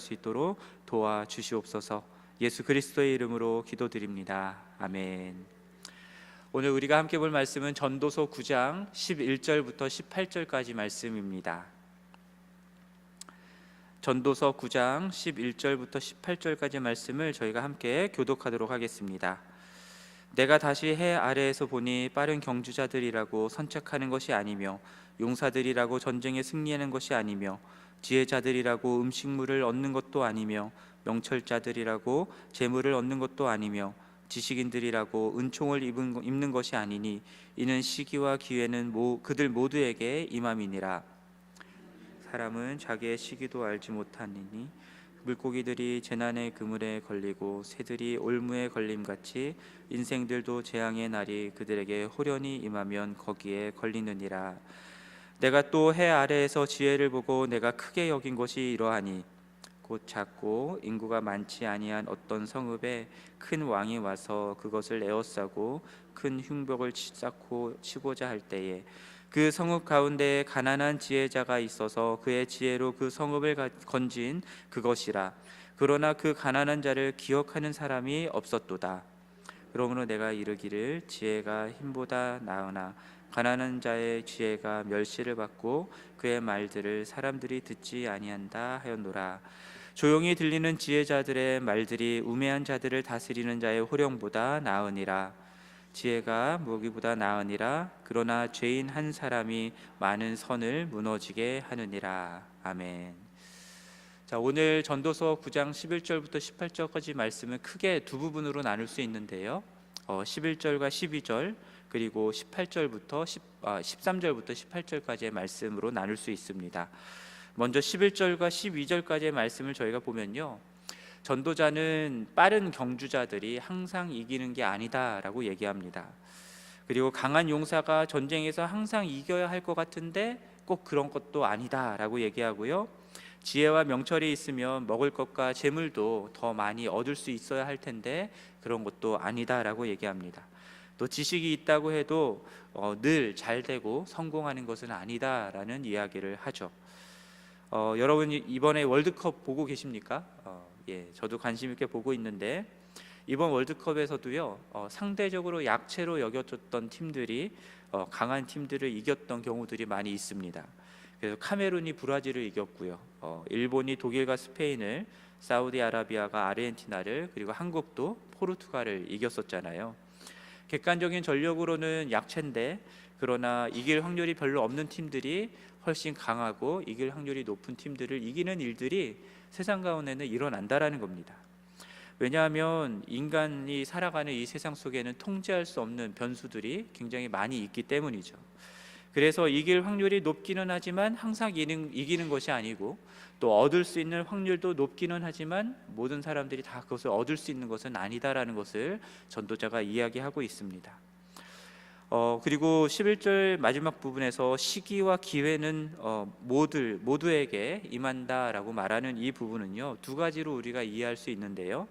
수 있도록 도와 주시옵소서. 예수 그리스도의 이름으로 기도드립니다. 아멘. 오늘 우리가 함께 볼 말씀은 전도서 9장 11절부터 18절까지 말씀입니다. 전도서 9장 11절부터 18절까지 말씀을 저희가 함께 교독하도록 하겠습니다. 내가 다시 해 아래에서 보니 빠른 경주자들이라고 선착하는 것이 아니며 용사들이라고 전쟁에 승리하는 것이 아니며 지혜자들이라고 음식물을 얻는 것도 아니며 명철자들이라고 재물을 얻는 것도 아니며 지식인들이라고 은총을 입은, 입는 것이 아니니 이는 시기와 기회는 모, 그들 모두에게 임함이니라. 사람은 자기의 시기도 알지 못하니니 물고기들이 재난의 그물에 걸리고 새들이 올무에 걸림같이 인생들도 재앙의 날이 그들에게 호련히 임하면 거기에 걸리느니라 내가 또 해 아래에서 지혜를 보고 내가 크게 여긴 것이 이러하니 곧 작고 인구가 많지 아니한 어떤 성읍에 큰 왕이 와서 그것을 에워싸고 큰 흉벽을 치- 쌓고 치고자 할 때에 그 성읍 가운데에 가난한 지혜자가 있어서 그의 지혜로 그 성읍을 가- 건진 그것이라. 그러나 그 가난한 자를 기억하는 사람이 없었도다. 그러므로 내가 이르기를 지혜가 힘보다 나으나 가난한 자의 지혜가 멸시를 받고 그의 말들을 사람들이 듣지 아니한다 하였노라 조용히 들리는 지혜자들의 말들이 우매한 자들을 다스리는 자의 호령보다 나으니라 지혜가 무기보다 나으니라 그러나 죄인 한 사람이 많은 선을 무너지게 하느니라 아멘. 자 오늘 전도서 9장 11절부터 18절까지 말씀은 크게 두 부분으로 나눌 수 있는데요. 어, 11절과 12절 그리고 18절부터 10, 아, 13절부터 18절까지의 말씀으로 나눌 수 있습니다. 먼저 11절과 12절까지의 말씀을 저희가 보면요. 전도자는 빠른 경주자들이 항상 이기는 게 아니다라고 얘기합니다. 그리고 강한 용사가 전쟁에서 항상 이겨야 할 것 같은데 꼭 그런 것도 아니다라고 얘기하고요. 지혜와 명철이 있으면 먹을 것과 재물도 더 많이 얻을 수 있어야 할 텐데 그런 것도 아니다라고 얘기합니다. 또 지식이 있다고 해도 어, 늘 잘 되고 성공하는 것은 아니다라는 이야기를 하죠. 어, 여러분 이번에 월드컵 보고 계십니까? 어, 예, 저도 관심 있게 보고 있는데 이번 월드컵에서도요 어, 상대적으로 약체로 여겨졌던 팀들이 어, 강한 팀들을 이겼던 경우들이 많이 있습니다. 그래서 카메룬이 브라질을 이겼고요, 어, 일본이 독일과 스페인을, 사우디아라비아가 아르헨티나를 그리고 한국도 포르투갈을 이겼었잖아요. 객관적인 전력으로는 약체인데 그러나 이길 확률이 별로 없는 팀들이 훨씬 강하고 이길 확률이 높은 팀들을 이기는 일들이 세상 가운데는 일어난다라는 겁니다. 왜냐하면 인간이 살아가는 이 세상 속에는 통제할 수 없는 변수들이 굉장히 많이 있기 때문이죠. 그래서 이길 확률이 높기는 하지만 항상 이기는, 이기는 것이 아니고 또 얻을 수 있는 확률도 높기는 하지만 모든 사람들이 다 그것을 얻을 수 있는 것은 아니다라는 것을 전도자가 이야기하고 있습니다. 어, 그리고 11절 마지막 부분에서 시기와 기회는 어, 모두 모두에게 임한다라고 말하는 이 부분은요 두 가지로 우리가 이해할 수 있는데요.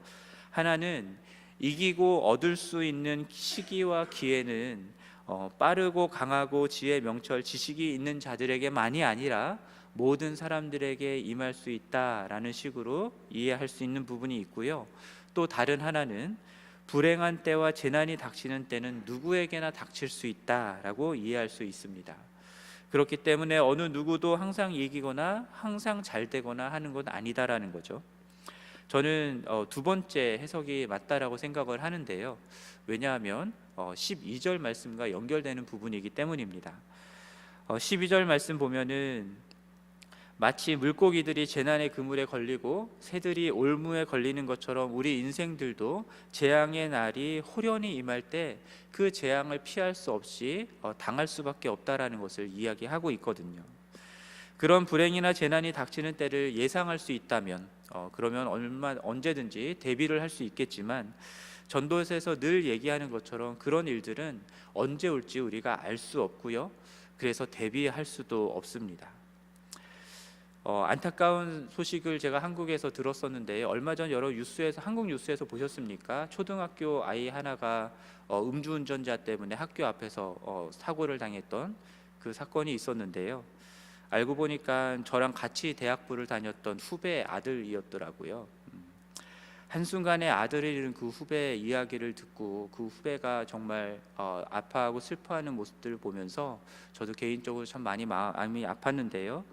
하나는 이기고 얻을 수 있는 시기와 기회는 어, 빠르고 강하고 지혜, 명철, 지식이 있는 자들에게만이 아니라 모든 사람들에게 임할 수 있다라는 식으로 이해할 수 있는 부분이 있고요. 또 다른 하나는 불행한 때와 재난이 닥치는 때는 누구에게나 닥칠 수 있다라고 이해할 수 있습니다. 그렇기 때문에 어느 누구도 항상 이기거나 항상 잘 되거나 하는 건 아니다라는 거죠. 저는 어, 두 번째 해석이 맞다라고 생각을 하는데요. 왜냐하면 어, 12절 말씀과 연결되는 부분이기 때문입니다. 어, 12절 말씀 보면은 마치 물고기들이 재난의 그물에 걸리고 새들이 올무에 걸리는 것처럼 우리 인생들도 재앙의 날이 호련히 임할 때 그 재앙을 피할 수 없이 어, 당할 수밖에 없다라는 것을 이야기하고 있거든요. 그런 불행이나 재난이 닥치는 때를 예상할 수 있다면 어, 그러면 얼마 언제든지 대비를 할 수 있겠지만 전도서에서 늘 얘기하는 것처럼 그런 일들은 언제 올지 우리가 알 수 없고요. 그래서 대비할 수도 없습니다. 어, 안타까운 소식을 제가 한국에서 들었었는데 얼마 전 여러 뉴스에서 한국 뉴스에서 보셨습니까? 초등학교 아이 하나가 어, 음주운전자 때문에 학교 앞에서 어, 사고를 당했던 그 사건이 있었는데요. 알고 보니까 저랑 같이 대학부를 다녔던 후배 아들이었더라고요. 음, 한순간에 아들을 잃은 그 후배의 이야기를 듣고 그 후배가 정말 어, 아파하고 슬퍼하는 모습들을 보면서 저도 개인적으로 참 많이 마음이 아팠는데요.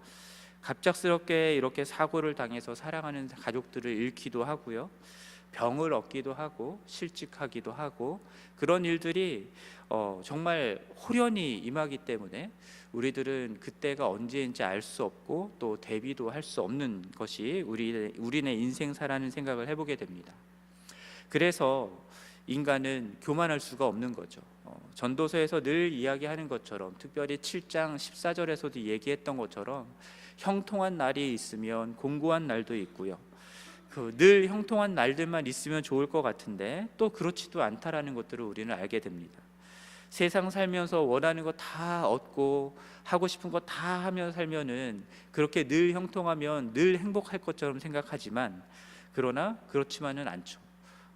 갑작스럽게 이렇게 사고를 당해서 사랑하는 가족들을 잃기도 하고요. 병을 얻기도 하고 실직하기도 하고 그런 일들이 어, 정말 호련히 임하기 때문에 우리들은 그때가 언제인지 알 수 없고 또 대비도 할 수 없는 것이 우리 우리네 인생사라는 생각을 해보게 됩니다. 그래서 인간은 교만할 수가 없는 거죠. 어, 전도서에서 늘 이야기하는 것처럼 특별히 7장 14절에서도 얘기했던 것처럼 형통한 날이 있으면 공고한 날도 있고요. 그 늘 형통한 날들만 있으면 좋을 것 같은데 또 그렇지도 않다라는 것들을 우리는 알게 됩니다. 세상 살면서 원하는 거 다 얻고 하고 싶은 거 다 하며 살면은 그렇게 늘 형통하면 늘 행복할 것처럼 생각하지만 그러나 그렇지만은 않죠.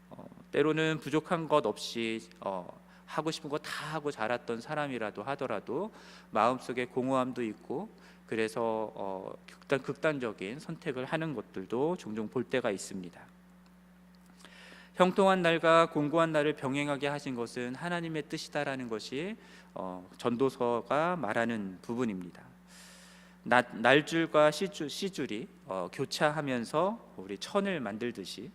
어, 때로는 부족한 것 없이 어, 하고 싶은 거 다 하고 자랐던 사람이라도 하더라도 마음속에 공허함도 있고 그래서 어, 극단 극단적인 선택을 하는 것들도 종종 볼 때가 있습니다. 형통한 날과 공고한 날을 병행하게 하신 것은 하나님의 뜻이다라는 것이 어, 전도서가 말하는 부분입니다. 날, 날줄과 시줄, 시줄이 어, 교차하면서 우리 천을 만들듯이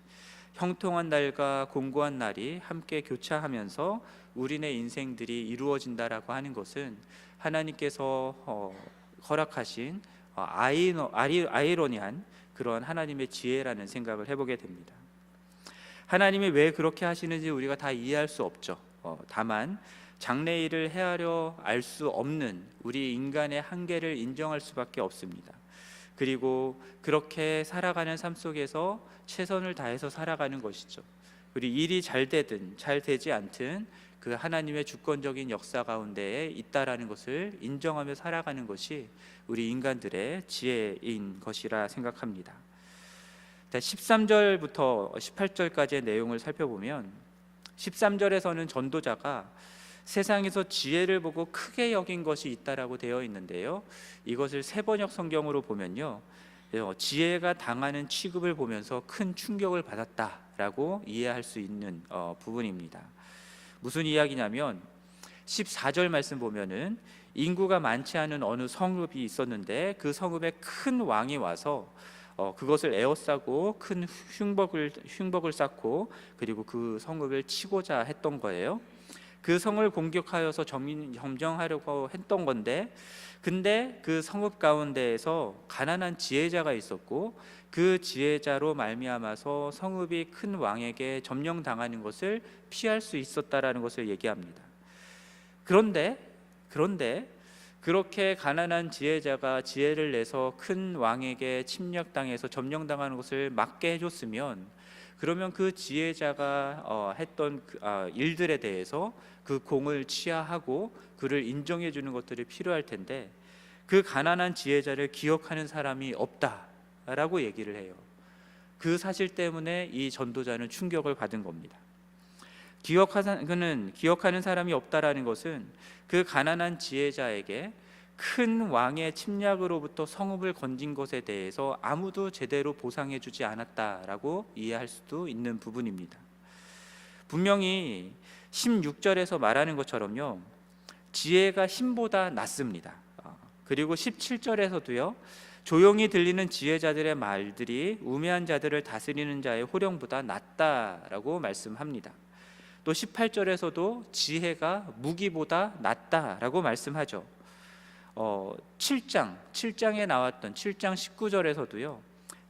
형통한 날과 공고한 날이 함께 교차하면서 우리네 인생들이 이루어진다라고 하는 것은 하나님께서 어, 허락하신 어, 아이러니한 그런 하나님의 지혜라는 생각을 해보게 됩니다. 하나님이 왜 그렇게 하시는지 우리가 다 이해할 수 없죠. 어, 다만 장래일을 헤아려 알 수 없는 우리 인간의 한계를 인정할 수밖에 없습니다. 그리고 그렇게 살아가는 삶 속에서 최선을 다해서 살아가는 것이죠. 우리 일이 잘 되든 잘 되지 않든 그 하나님의 주권적인 역사 가운데에 있다라는 것을 인정하며 살아가는 것이 우리 인간들의 지혜인 것이라 생각합니다. 13절부터 18절까지의 내용을 살펴보면 13절에서는 전도자가 세상에서 지혜를 보고 크게 여긴 것이 있다라고 되어 있는데요. 이것을 세번역 성경으로 보면요. 어, 지혜가 당하는 취급을 보면서 큰 충격을 받았다라고 이해할 수 있는 어, 부분입니다. 무슨 이야기냐면 14절 말씀 보면은 인구가 많지 않은 어느 성읍이 있었는데 그 성읍에 큰 왕이 와서 어, 그것을 에워싸고 큰 흉복을 흉복을 쌓고 그리고 그 성읍을 치고자 했던 거예요. 그 성을 공격하여서 점인, 점령하려고 했던 건데 근데 그 성읍 가운데에서 가난한 지혜자가 있었고 그 지혜자로 말미암아서 성읍이 큰 왕에게 점령당하는 것을 피할 수 있었다라는 것을 얘기합니다. 그런데 그런데 그렇게 가난한 지혜자가 지혜를 내서 큰 왕에게 침략당해서 점령당하는 것을 막게 해줬으면 그러면 그 지혜자가 어, 했던 그, 아, 일들에 대해서 그 공을 취하하고 그를 인정해 주는 것들이 필요할 텐데 그 가난한 지혜자를 기억하는 사람이 없다라고 얘기를 해요. 그 사실 때문에 이 전도자는 충격을 받은 겁니다. 기억하는 기억하는 사람이 없다라는 것은 그 가난한 지혜자에게 큰 왕의 침략으로부터 성읍을 건진 것에 대해서 아무도 제대로 보상해 주지 않았다라고 이해할 수도 있는 부분입니다. 분명히 16절에서 말하는 것처럼요. 지혜가 힘보다 낫습니다. 어, 그리고 17절에서도요. 조용히 들리는 지혜자들의 말들이 우매한 자들을 다스리는 자의 호령보다 낫다라고 말씀합니다. 또 18절에서도 지혜가 무기보다 낫다라고 말씀하죠. 어, 7장 7장에 나왔던 7장 19절에서도요.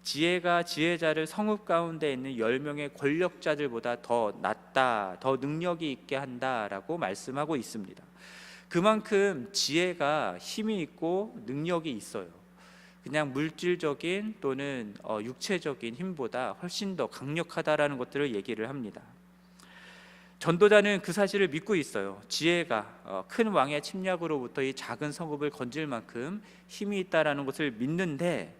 지혜가 지혜자를 성읍 가운데 있는 10명의 권력자들보다 더 낫다, 더 능력이 있게 한다라고 말씀하고 있습니다. 그만큼 지혜가 힘이 있고 능력이 있어요. 그냥 물질적인 또는 어, 육체적인 힘보다 훨씬 더 강력하다라는 것들을 얘기를 합니다. 전도자는 그 사실을 믿고 있어요. 지혜가 어, 큰 왕의 침략으로부터 이 작은 성읍을 건질 만큼 힘이 있다라는 것을 믿는데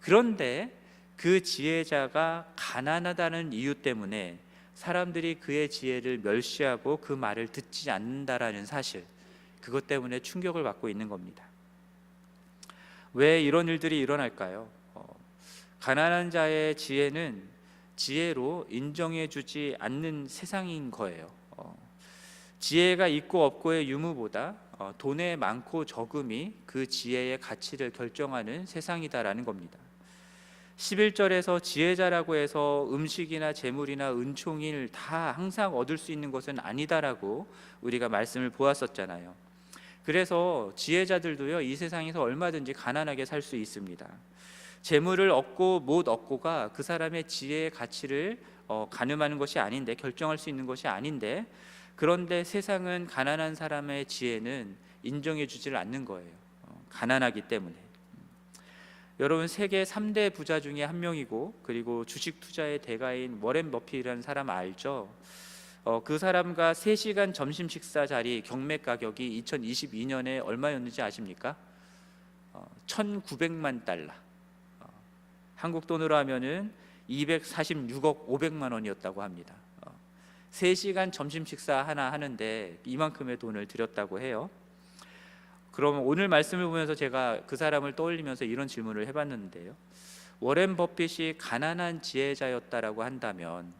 그런데 그 지혜자가 가난하다는 이유 때문에 사람들이 그의 지혜를 멸시하고 그 말을 듣지 않는다라는 사실 그것 때문에 충격을 받고 있는 겁니다. 왜 이런 일들이 일어날까요? 어, 가난한 자의 지혜는 지혜로 인정해 주지 않는 세상인 거예요. 어, 지혜가 있고 없고의 유무보다 어, 돈의 많고 적음이 그 지혜의 가치를 결정하는 세상이다라는 겁니다. 11절에서 지혜자라고 해서 음식이나 재물이나 은총을 다 항상 얻을 수 있는 것은 아니다라고 우리가 말씀을 보았었잖아요. 그래서 지혜자들도요 이 세상에서 얼마든지 가난하게 살 수 있습니다. 재물을 얻고 못 얻고가 그 사람의 지혜의 가치를 어, 가늠하는 것이 아닌데 결정할 수 있는 것이 아닌데 그런데 세상은 가난한 사람의 지혜는 인정해 주지를 않는 거예요. 어, 가난하기 때문에. 여러분 세계 3대 부자 중에 한 명이고 그리고 주식 투자의 대가인 워렌 버핏이라는 사람 알죠? 어, 그 사람과 3시간 점심 식사 자리 경매 가격이 2022년에 얼마였는지 아십니까? 어, 1,900만 달러. 어, 한국 돈으로 하면은 246억 500만 원이었다고 합니다. 어, 3시간 점심 식사 하나 하는데 이만큼의 돈을 들였다고 해요. 그럼 오늘 말씀을 보면서 제가 그 사람을 떠올리면서 이런 질문을 해봤는데요. 워렌 버핏이 가난한 지혜자였다라고 한다면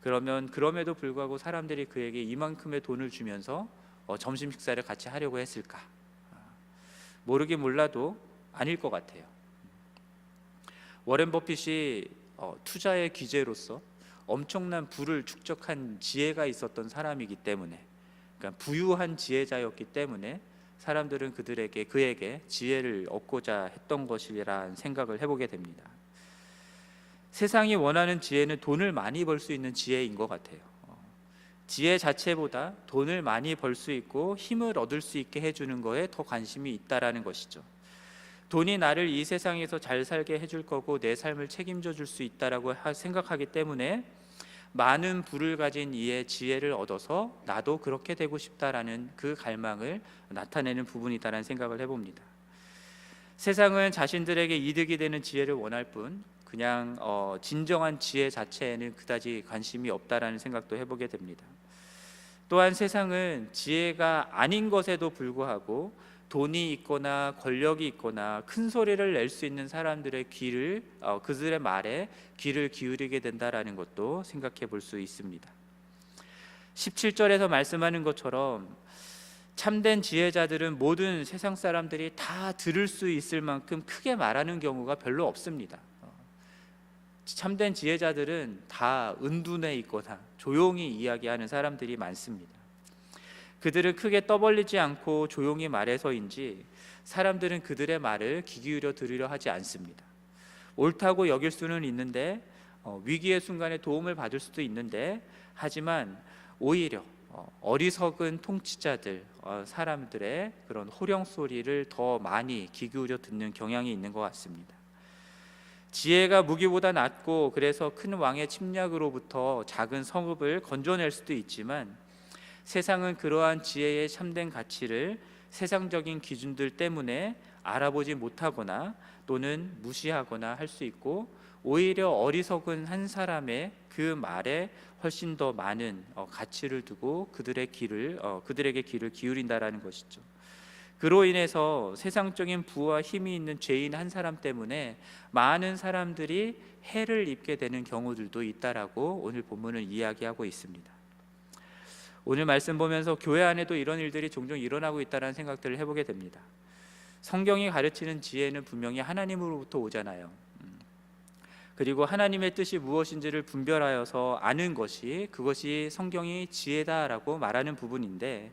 그러면 그럼에도 불구하고 사람들이 그에게 이만큼의 돈을 주면서 어, 점심 식사를 같이 하려고 했을까? 아, 모르긴 몰라도 아닐 것 같아요. 워렌 버핏이 어, 투자의 기재로서 엄청난 부를 축적한 지혜가 있었던 사람이기 때문에, 그러니까 부유한 지혜자였기 때문에 사람들은 그들에게 그에게 지혜를 얻고자 했던 것이라는 생각을 해보게 됩니다. 세상이 원하는 지혜는 돈을 많이 벌 수 있는 지혜인 것 같아요. 어, 지혜 자체보다 돈을 많이 벌 수 있고 힘을 얻을 수 있게 해주는 거에 더 관심이 있다라는 것이죠. 돈이 나를 이 세상에서 잘 살게 해줄 거고 내 삶을 책임져 줄 수 있다라고 생각하기 때문에 많은 부를 가진 이의 지혜를 얻어서 나도 그렇게 되고 싶다라는 그 갈망을 나타내는 부분이다라는 생각을 해봅니다. 세상은 자신들에게 이득이 되는 지혜를 원할 뿐 그냥 어, 진정한 지혜 자체에는 그다지 관심이 없다라는 생각도 해보게 됩니다. 또한 세상은 지혜가 아닌 것에도 불구하고 돈이 있거나 권력이 있거나 큰 소리를 낼 수 있는 사람들의 귀를 어, 그들의 말에 귀를 기울이게 된다라는 것도 생각해 볼 수 있습니다. 17절에서 말씀하는 것처럼 참된 지혜자들은 모든 세상 사람들이 다 들을 수 있을 만큼 크게 말하는 경우가 별로 없습니다. 어, 참된 지혜자들은 다 은둔해 있거나 조용히 이야기하는 사람들이 많습니다. 그들은 크게 떠벌리지 않고 조용히 말해서인지 사람들은 그들의 말을 귀 기울여 들으려 하지 않습니다. 옳다고 여길 수는 있는데 어, 위기의 순간에 도움을 받을 수도 있는데 하지만 오히려 어, 어리석은 통치자들 어, 사람들의 그런 호령 소리를 더 많이 귀 기울여 듣는 경향이 있는 것 같습니다. 지혜가 무기보다 낫고 그래서 큰 왕의 침략으로부터 작은 성읍을 건져낼 수도 있지만 세상은 그러한 지혜의 참된 가치를 세상적인 기준들 때문에 알아보지 못하거나 또는 무시하거나 할 수 있고 오히려 어리석은 한 사람의 그 말에 훨씬 더 많은 어, 가치를 두고 그들의 귀를 어, 그들에게 귀를 기울인다라는 것이죠. 그로 인해서 세상적인 부와 힘이 있는 죄인 한 사람 때문에 많은 사람들이 해를 입게 되는 경우들도 있다라고 오늘 본문을 이야기하고 있습니다. 오늘 말씀 보면서 교회 안에도 이런 일들이 종종 일어나고 있다는 생각들을 해보게 됩니다. 성경이 가르치는 지혜는 분명히 하나님으로부터 오잖아요. 음. 그리고 하나님의 뜻이 무엇인지를 분별하여서 아는 것이 그것이 성경이 지혜다라고 말하는 부분인데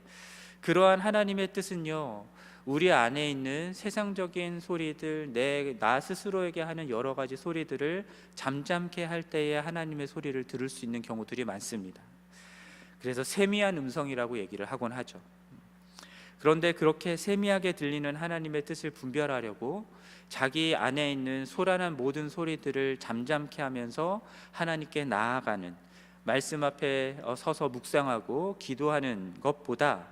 그러한 하나님의 뜻은요 우리 안에 있는 세상적인 소리들 내 나 스스로에게 하는 여러 가지 소리들을 잠잠케 할 때에 하나님의 소리를 들을 수 있는 경우들이 많습니다. 그래서 세미한 음성이라고 얘기를 하곤 하죠. 그런데 그렇게 세미하게 들리는 하나님의 뜻을 분별하려고 자기 안에 있는 소란한 모든 소리들을 잠잠케 하면서 하나님께 나아가는 말씀 앞에 어, 서서 묵상하고 기도하는 것보다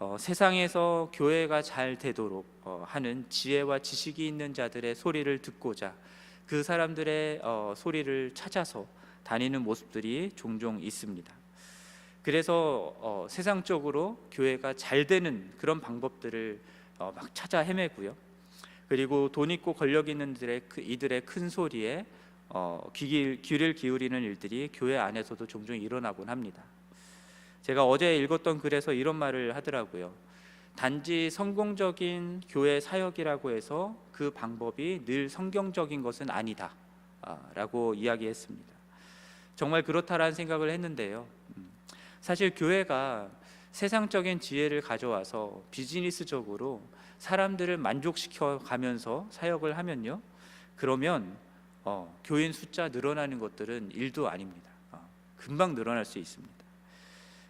어, 세상에서 교회가 잘 되도록 어, 하는 지혜와 지식이 있는 자들의 소리를 듣고자 그 사람들의 어, 소리를 찾아서 다니는 모습들이 종종 있습니다. 그래서 어, 세상적으로 교회가 잘 되는 그런 방법들을 어, 막 찾아 헤매고요. 그리고 돈 있고 권력 있는 이들의, 그- 이들의 큰 소리에 어, 귀, 귀를 기울이는 일들이 교회 안에서도 종종 일어나곤 합니다. 제가 어제 읽었던 글에서 이런 말을 하더라고요. 단지 성공적인 교회 사역이라고 해서 그 방법이 늘 성경적인 것은 아니다. 아, 라고 이야기했습니다. 정말 그렇다라는 생각을 했는데요. 음, 사실 교회가 세상적인 지혜를 가져와서 비즈니스적으로 사람들을 만족시켜 가면서 사역을 하면요. 그러면 어, 교인 숫자 늘어나는 것들은 일도 아닙니다. 어, 금방 늘어날 수 있습니다.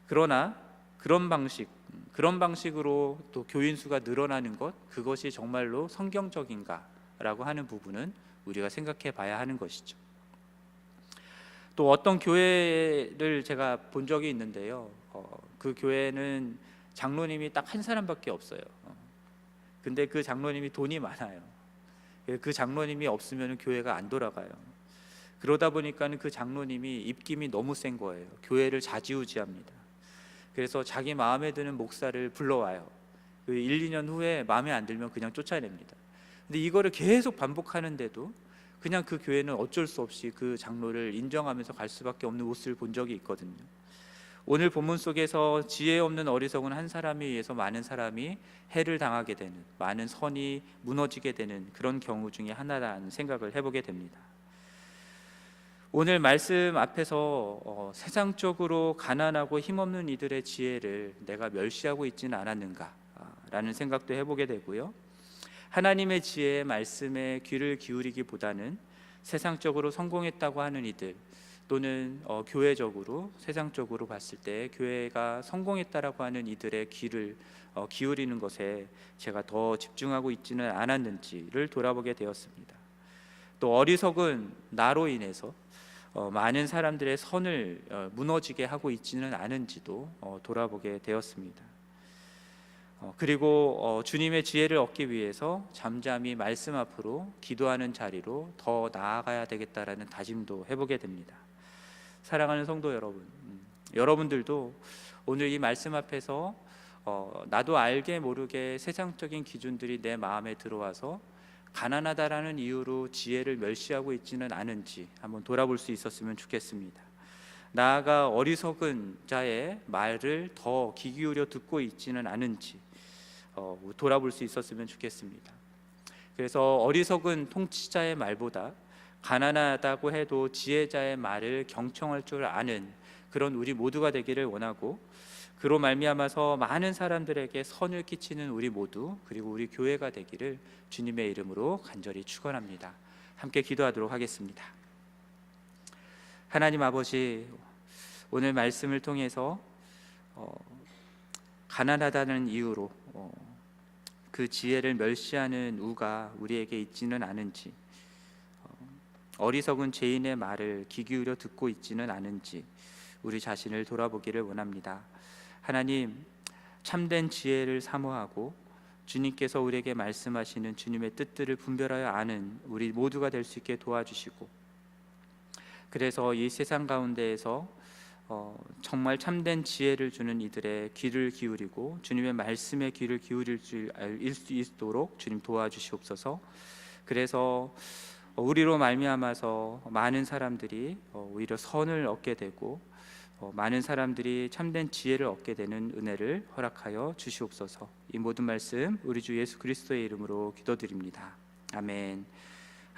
그러나 그런 방식, 음, 그런 방식으로 또 교인 수가 늘어나는 것, 그것이 정말로 성경적인가라고 하는 부분은 우리가 생각해 봐야 하는 것이죠. 또 어떤 교회를 제가 본 적이 있는데요. 어, 그 교회는 장로님이 딱 한 사람밖에 없어요. 어, 근데 그 장로님이 돈이 많아요. 그 장로님이 없으면 교회가 안 돌아가요. 그러다 보니까는 그 장로님이 입김이 너무 센 거예요. 교회를 좌지우지합니다. 그래서 자기 마음에 드는 목사를 불러와요. 그 1, 2년 후에 마음에 안 들면 그냥 쫓아냅니다. 근데 이거를 계속 반복하는데도 그냥 그 교회는 어쩔 수 없이 그 장로를 인정하면서 갈 수밖에 없는 모습을 본 적이 있거든요. 오늘 본문 속에서 지혜 없는 어리석은 한 사람에 의해서 많은 사람이 해를 당하게 되는 많은 선이 무너지게 되는 그런 경우 중에 하나라는 생각을 해보게 됩니다. 오늘 말씀 앞에서 어, 세상적으로 가난하고 힘없는 이들의 지혜를 내가 멸시하고 있지는 않았는가라는 생각도 해보게 되고요. 하나님의 지혜의 말씀에 귀를 기울이기보다는 세상적으로 성공했다고 하는 이들 또는 어, 교회적으로 세상적으로 봤을 때 교회가 성공했다라고 하는 이들의 귀를 어, 기울이는 것에 제가 더 집중하고 있지는 않았는지를 돌아보게 되었습니다. 또 어리석은 나로 인해서 어, 많은 사람들의 선을 어, 무너지게 하고 있지는 않은지도 어, 돌아보게 되었습니다. 어, 그리고 어, 주님의 지혜를 얻기 위해서 잠잠히 말씀 앞으로 기도하는 자리로 더 나아가야 되겠다라는 다짐도 해보게 됩니다. 사랑하는 성도 여러분, 음, 여러분들도 오늘 이 말씀 앞에서 어, 나도 알게 모르게 세상적인 기준들이 내 마음에 들어와서 가난하다라는 이유로 지혜를 멸시하고 있지는 않은지 한번 돌아볼 수 있었으면 좋겠습니다. 나아가 어리석은 자의 말을 더 귀 기울여 듣고 있지는 않은지 어, 돌아볼 수 있었으면 좋겠습니다. 그래서 어리석은 통치자의 말보다 가난하다고 해도 지혜자의 말을 경청할 줄 아는 그런 우리 모두가 되기를 원하고 그로 말미암아서 많은 사람들에게 선을 끼치는 우리 모두 그리고 우리 교회가 되기를 주님의 이름으로 간절히 축원합니다. 함께 기도하도록 하겠습니다. 하나님 아버지 오늘 말씀을 통해서 어, 가난하다는 이유로 어, 그 지혜를 멸시하는 우가 우리에게 있지는 않은지 어, 어리석은 죄인의 말을 귀 기울여 듣고 있지는 않은지 우리 자신을 돌아보기를 원합니다. 하나님 참된 지혜를 사모하고 주님께서 우리에게 말씀하시는 주님의 뜻들을 분별하여 아는 우리 모두가 될 수 있게 도와주시고 그래서 이 세상 가운데에서 어, 정말 참된 지혜를 주는 이들의 귀를 기울이고 주님의 말씀에 귀를 기울일 수 있도록 주님 도와주시옵소서. 그래서 우리로 말미암아서 많은 사람들이 어, 오히려 선을 얻게 되고 어, 많은 사람들이 참된 지혜를 얻게 되는 은혜를 허락하여 주시옵소서. 이 모든 말씀 우리 주 예수 그리스도의 이름으로 기도드립니다. 아멘.